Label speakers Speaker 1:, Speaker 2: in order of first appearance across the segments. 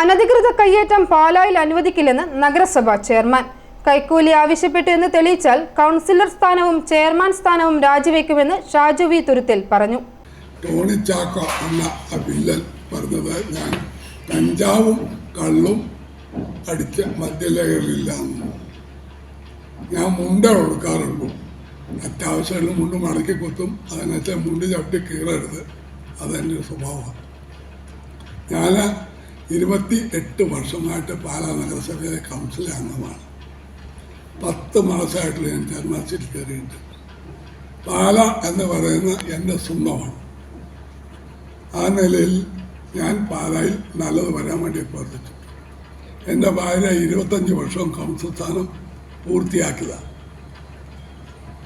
Speaker 1: അനധികൃത കയ്യേറ്റം പാലായിൽ അനുവദിക്കില്ലെന്ന് നഗരസഭ ചെയർമാൻ. കൈക്കൂലി ആവശ്യപ്പെട്ടു എന്ന് തെളിയിച്ചാൽ കൗൺസിലർ സ്ഥാനവും ചെയർമാൻ സ്ഥാനവും രാജിവെക്കുമെന്ന് ഷാജു വി തുരുത്തിൽ പറഞ്ഞു.
Speaker 2: ടോണി ചാക്കോ എന്ന വില്ലൻ പറഞ്ഞത് ഞാൻ കഞ്ചാവും കള്ളും അടിച്ച മദ്യലഹരിയില്ല ഞാൻ മുണ്ട കൊടുക്കാറുള്ളൂ അത്യാവശ്യമുള്ള മുണ്ട് മടക്കി കുത്തും അതിനകത്ത് മുണ്ട് ചവിട്ടി കീറരുത്. അതെന്റെ സ്വഭാവമാണ്. ഞാൻ ഇരുപത്തി എട്ട് വർഷമായിട്ട് പാലാ നഗരസഭയിലെ കൗൺസിൽ അംഗമാണ്. പത്ത് മാസമായിട്ടുള്ള ഞാൻ ചെയർമാൻ സീറ്റ് കയറിയിട്ടുണ്ട്. പാല എന്ന് പറയുന്ന എന്റെ സ്വന്തമാണ്. ആ നിലയിൽ ഞാൻ പാലായിൽ നല്ലത് വരാൻ വേണ്ടി പ്രവർത്തിച്ചു എന്റെ ഭാര്യ ഇരുപത്തഞ്ച് വർഷം കൗൺസിൽ സ്ഥാനം പൂർത്തിയാക്കിയതാണ്.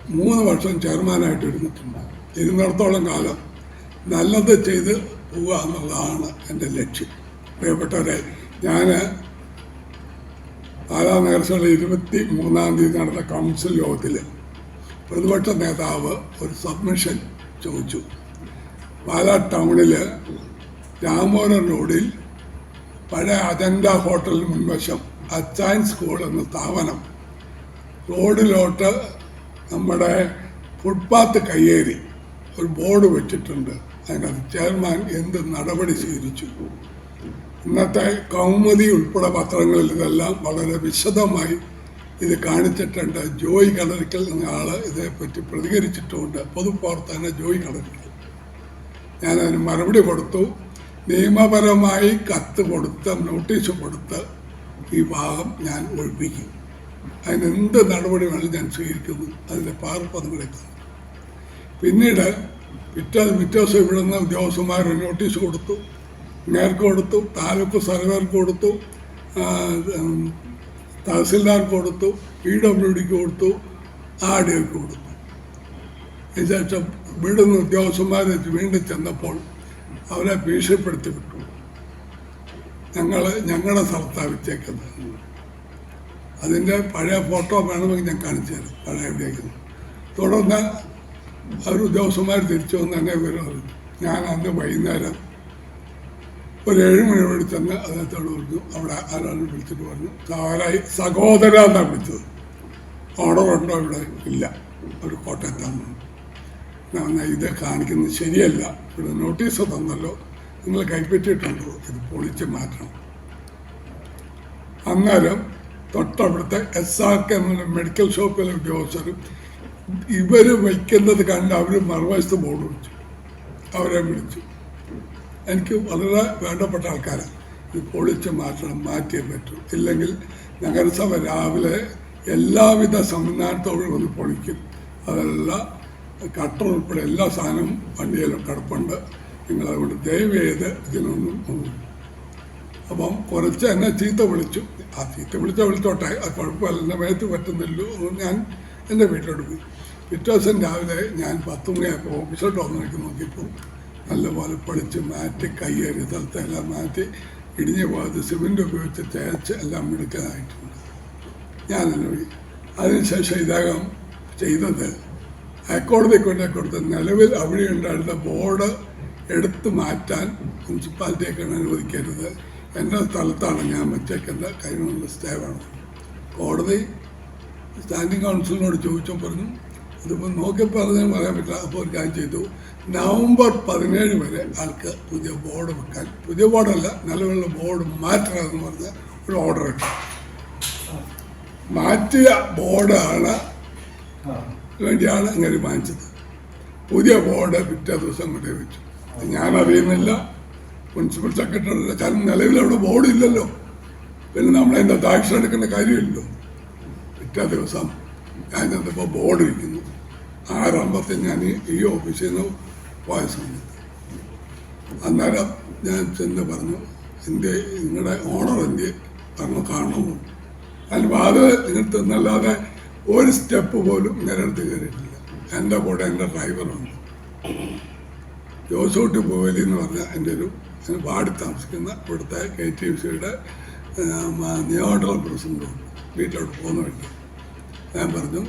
Speaker 2: മൂന്ന് വർഷം ചെയർമാനായിട്ട് ഇരുന്നിട്ടുണ്ട്. ഇരുന്നിടത്തോളം കാലം നല്ലത് ചെയ്ത് പോവുക എന്നുള്ളതാണ് എന്റെ ലക്ഷ്യം. പ്രിയപ്പെട്ടവരെ ഞാൻ പാലാ നഗരസഭയിലെ ഇരുപത്തി മൂന്നാം തീയതി നടന്ന കൗൺസിൽ യോഗത്തിൽ പ്രതിപക്ഷ നേതാവ് ഒരു സബ്മിഷൻ ചോദിച്ചു. പാലാ ടൗണിൽ രാമോരൻ റോഡിൽ പഴയ അജന്ത ഹോട്ടലിന് മുൻവശം അച്ചായൻ സ്കൂൾ എന്ന സ്ഥാപനം റോഡിലോട്ട് നമ്മുടെ ഫുട്പാത്ത് കയ്യേറി ഒരു ബോർഡ് വെച്ചിട്ടുണ്ട്. അതിനകത്ത് ചെയർമാൻ എന്ത് നടപടി സ്വീകരിച്ചു? ഇന്നത്തെ കൗമുദി ഉൾപ്പെടെ പത്രങ്ങളിൽ ഇതെല്ലാം വളരെ വിശദമായി ഇത് കാണിച്ചിട്ടുണ്ട്. ജോയ് കളരിക്കൽ എന്ന ആൾ ഇതേപ്പറ്റി പ്രതികരിച്ചിട്ടുമുണ്ട് പൊതുപ്രവർത്തന ജോയ് കളരിക്കൽ ഞാനതിന് മറുപടി കൊടുത്തു. നിയമപരമായി കത്ത് കൊടുത്ത് നോട്ടീസ് കൊടുത്ത് ഈ ഭാഗം ഞാൻ ഒഴിപ്പിക്കും. അതിന് എന്ത് നടപടി വേണമെങ്കിൽ ഞാൻ സ്വീകരിക്കുന്നു. അതിന്റെ പാർപ്പതുകളെത്തുന്നു പിന്നീട് പിറ്റേ പിറ്റേ ദിവസം ഇവിടുന്ന് ഉദ്യോഗസ്ഥന്മാർ നോട്ടീസ് കൊടുത്തു. നേർക്ക് കൊടുത്തു താലൂക്ക് സർവേർക്ക് കൊടുത്തു തഹസിൽദാർക്ക് കൊടുത്തു പി ഡബ്ല്യു ഡിക്ക് കൊടുത്തു ആർ ഡി ഒക്കെ കൊടുത്തു. അതിനുശേഷം വീടുന്ന ഉദ്യോഗസ്ഥന്മാർ വീണ്ടും ചെന്നപ്പോൾ അവരെ ഭീഷണിപ്പെടുത്തി വിട്ടു. ഞങ്ങൾ ഞങ്ങളുടെ സ്ഥലത്താണ് വെച്ചേക്കുന്നത്. അതിന്റെ പഴയ ഫോട്ടോ വേണമെങ്കിൽ ഞാൻ കാണിച്ചു തരാം പഴയ എവിടെയെങ്കിലും. തുടർന്ന് അവർ ഉദ്യോഗസ്ഥന്മാർ തിരിച്ചു വന്ന് എന്നെ വിവരം ഞാൻ അന്ന് വൈകുന്നേരം ഒരു ഏഴ് മണി വഴി തന്നെ അദ്ദേഹത്തോട് പറഞ്ഞു അവിടെ ആരാണ് വിളിച്ചിട്ട് പറഞ്ഞു താരായി സഹോദര എന്നാണ് വിളിച്ചത്. ഓർഡർ ഉണ്ടോ? ഇവിടെ ഇല്ല. ഒരു കോട്ടയത്താണ്. ഞാൻ ഇത് കാണിക്കുന്നത് ശരിയല്ല. ഇവിടെ നോട്ടീസ് തന്നല്ലോ. നിങ്ങൾ കൈപ്പറ്റിയിട്ടുണ്ടോ. ഇത് പൊളിച്ച് മാറ്റണം. അന്നേരം തൊട്ടവിടുത്തെ എസ് ആർ കെ എന്നുള്ള മെഡിക്കൽ ഷോപ്പിലെ ഉദ്യോഗസ്ഥരും ഇവർ വയ്ക്കുന്നത് കണ്ട് അവർ മറുവശത്ത് ബോർഡ് വിളിച്ചു അവരെ വിളിച്ചു. എനിക്ക് വളരെ വേണ്ടപ്പെട്ട ആൾക്കാരാണ് ഇത് പൊളിച്ച് മാറ്റണം മാറ്റിയേ പറ്റും. ഇല്ലെങ്കിൽ നഗരസഭ രാവിലെ എല്ലാവിധ സംവിധാനത്തോടും ഒന്ന് പൊളിക്കും. അതെല്ലാം കട്ടർ ഉൾപ്പെടെ എല്ലാ സാധനവും വണ്ടിയിലും കിടപ്പുണ്ട്. നിങ്ങളതുകൊണ്ട് ദയവ് ചെയ്ത് ഇതിനൊന്നും അപ്പം കുറച്ച് എന്നെ ചീത്ത വിളിച്ചു. ആ ചീത്ത വിളിച്ചാൽ വിളിച്ചോട്ടെ. അത് കുഴപ്പമില്ല. എന്റെ മേത്ത് പറ്റുന്നില്ലോ ഞാൻ എന്റെ വീട്ടിലോട്ട് പോയി. പിറ്റേ ദിവസം രാവിലെ ഞാൻ പത്ത് മണിയായപ്പോൾ ഓഫീസിലോട്ട് വന്ന് നോക്കി നോക്കിയപ്പോൾ നല്ലപോലെ പൊളിച്ച് മാറ്റി കയ്യേറി സ്ഥലത്തെല്ലാം മാറ്റി ഇടിഞ്ഞു ഭാഗത്ത് സിമെന്റ് ഉപയോഗിച്ച് തേച്ച് എല്ലാം മിടുക്കാനായിട്ടുണ്ട് ഞാൻ പോയി അതിനുശേഷം ഇദ്ദേഹം ചെയ്തത് ഹൈക്കോടതി കൊണ്ടേ കൊടുത്ത നിലവിൽ അവിടെ ഉണ്ടായിരുന്ന ബോർഡ് എടുത്തു മാറ്റാൻ മുനിസിപ്പാലിറ്റിയൊക്കെയാണ് അനുവദിക്കരുത്. എന്റെ സ്ഥലത്താണ് ഞാൻ വെച്ചേക്കുന്നത്. കഴിഞ്ഞ സ്റ്റേ വേണം. കോടതി സ്റ്റാൻഡിംഗ് കൗൺസിലിനോട് ചോദിച്ചപ്പോൾ പറഞ്ഞു ഇതിപ്പോൾ നോക്കി പറഞ്ഞാൽ പറയാൻ പറ്റില്ല. അപ്പോൾ ഒരു കാര്യം ചെയ്തു. നവംബർ പതിനേഴ് വരെ ആൾക്ക് പുതിയ ബോർഡ് വെക്കാൻ പുതിയ ബോർഡല്ല നിലവിലുള്ള ബോർഡ് മാറ്റണമെന്ന് പറഞ്ഞ ഒരു ഓർഡർ ഇട്ടു. മാറ്റിയ ബോർഡാണ് വേണ്ടിയാണ് അങ്ങനെ വാങ്ങിച്ചത്. പുതിയ ബോർഡ് പിറ്റേ ദിവസം കൊണ്ടേ വെച്ചു. ഞാൻ അറിയുന്നില്ല പ്രിൻസിപ്പൽ സെക്രട്ടറി കാരണം നിലവിൽ അവിടെ ബോർഡ് ഇല്ലല്ലോ. പിന്നെ നമ്മളതിന്റെ ടാക്സ് എടുക്കേണ്ട കാര്യമില്ലല്ലോ. പിറ്റേ ദിവസം ഞാൻ ചെന്നപ്പോൾ ബോർഡ് ഇരിക്കുന്നു. ആറാമ്പത്തെ ഞാൻ ഈ ഓഫീസിൽ നിന്ന് പോയ സമയത്ത് അന്നേരം ഞാൻ ചെന്ന് പറഞ്ഞു എന്റെ നിങ്ങളുടെ ഓണർ എന്റെ പറഞ്ഞു കാണുന്നു. അതിന് വാത് നിങ്ങൾ തന്നല്ലാതെ ഒരു സ്റ്റെപ്പ് പോലും നിരടുത്ത് കയറിയിട്ടില്ല. എന്റെ കൂടെ എന്റെ ഡ്രൈവറുണ്ട് ജോസോട്ട് പോവലി എന്ന് പറഞ്ഞ എന്റെ ഒരു വാടി താമസിക്കുന്ന ഇവിടുത്തെ കെ ടി എഫ് സിയുടെ നിയോജക പ്രസിഡന്റും വീട്ടിലോട്ട് പോകുന്ന വഴി ഞാൻ പറഞ്ഞു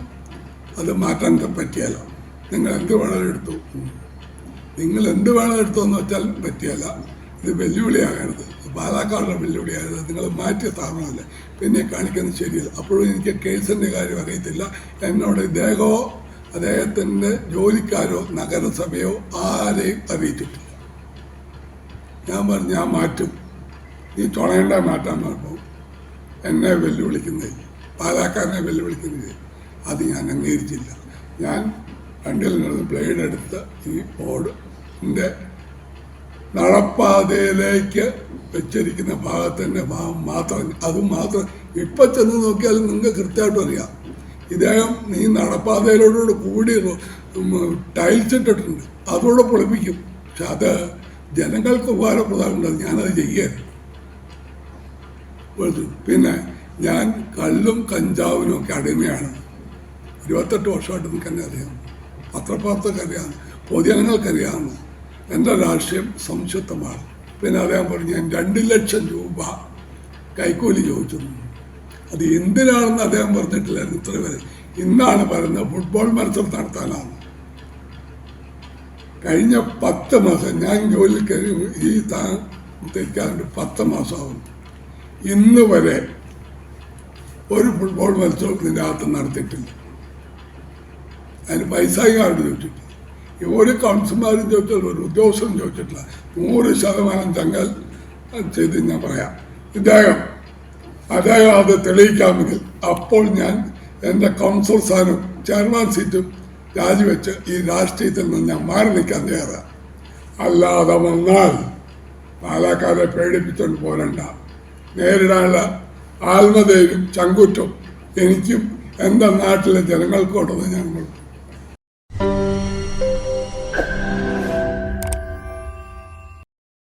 Speaker 2: അത് മാറ്റാൻ പറ്റിയല്ല. നിങ്ങൾ എന്ത് വേണമെങ്കിലും എടുത്തു നിങ്ങൾ എന്ത് വേണം എടുത്തു എന്ന് വെച്ചാൽ പറ്റിയല്ല. ഇത് വെല്ലുവിളിയാകരുത്. പാലക്കാടുടെ വെല്ലുവിളിയായത് നിങ്ങൾ മാറ്റി താറണമല്ല പിന്നെ കാണിക്കുന്നത് ശരിയല്ല. അപ്പോഴും എനിക്ക് കേസിന്റെ കാര്യം അറിയത്തില്ല. എന്നോട് ഇദ്ദേഹമോ അദ്ദേഹത്തിന്റെ ജോലിക്കാരോ നഗരസഭയോ ആരെയും അറിയിച്ചിട്ടില്ല ഞാൻ പറഞ്ഞു ഞാൻ മാറ്റും. നീ തുണയേണ്ട മാറ്റാൻ പറഞ്ഞു എന്നെ വെല്ലുവിളിക്കുന്നത് പാലാക്കാരനെ വെല്ലുവിളിക്കുന്നത് അത് ഞാൻ അംഗീകരിച്ചില്ല. ഞാൻ രണ്ടിൽ നിന്ന് ബ്ലേഡ് എടുത്ത് ഈ ബോർഡിന്റെ നടപ്പാതയിലേക്ക് വെച്ചിരിക്കുന്ന ഭാഗത്തിന്റെ ഭാഗം മാത്രം അത് മാത്രം. ഇപ്പം ചെന്ന് നോക്കിയാൽ നിങ്ങൾക്ക് കൃത്യമായിട്ടും അറിയാം. ഇദ്ദേഹം നീ നടപ്പാതയിലോടുകൂടി കൂടി ടൈൽസ് ഇട്ടിട്ടുണ്ട്. അതോടെ പൊളിപ്പിക്കും. പക്ഷെ അത് ജനങ്ങൾക്ക് ഉപകാരപ്രദമുണ്ട് ഞാനത് ചെയ്യരുത്. പിന്നെ ഞാൻ കല്ലും കഞ്ചാവിനും ഒക്കെ അടിമയാണ്. ഇരുപത്തെട്ട് വർഷമായിട്ട് നിങ്ങൾക്ക് എന്നെ അറിയാം. പത്രപ്രവർത്തകർക്കറിയാം പൊതുജനങ്ങൾക്കറിയാം. എന്റെ രാഷ്ട്രീയം സംശുദ്ധമാണ്. പിന്നെ അദ്ദേഹം പറഞ്ഞു ഞാൻ രണ്ട് ലക്ഷം രൂപ കൈക്കൂലി ചോദിച്ചു അത് എന്തിനാണെന്ന് അദ്ദേഹം പറഞ്ഞിട്ടില്ലായിരുന്നു ഇത്ര വരെ ഇന്നാണ് പറയുന്നത് ഫുട്ബോൾ മത്സരം നടത്താനാണ്. കഴിഞ്ഞ പത്ത് മാസം ഞാൻ ജോലി കഴിഞ്ഞ് ഈ താമസിക്കാണ്ട് പത്ത് മാസമാവും. ഇന്ന് വരെ ഒരു ഫുട്ബോൾ മത്സരം ഇതിന്റെ അകത്ത് നടത്തിയിട്ടില്ല. അതിന് പൈസക്കാരോട് ചോദിച്ചിട്ടില്ല. ഈ ഒരു കൗൺസിലർമാരും ചോദിച്ചിട്ടില്ല ഒരു ഉദ്യോഗസ്ഥരും ചോദിച്ചിട്ടില്ല. നൂറ് ശതമാനം തങ്ങൾ ചെയ്ത് ഞാൻ പറയാം. ഇദ്ദേഹം അദ്ദേഹം അത് തെളിയിക്കാമെങ്കിൽ അപ്പോൾ ഞാൻ എന്റെ കൗൺസിൽ സ്ഥാനം ചെയർമാൻ സീറ്റും രാജിവെച്ച് ഈ രാഷ്ട്രീയത്തിൽ നിന്ന് ഞാൻ മാറി നിൽക്കാൻ തയ്യാറാണ് അല്ലാതെ വന്നാൽ പാലക്കാരെ പേടിപ്പിച്ചുകൊണ്ട് പോരണ്ട. നേരിടാനുള്ള ആത്മധൈര്യം ചങ്കുറ്റം എനിക്കും എന്റെ നാട്ടിലെ ജനങ്ങൾക്കോട്ടെന്ന് ഞാൻ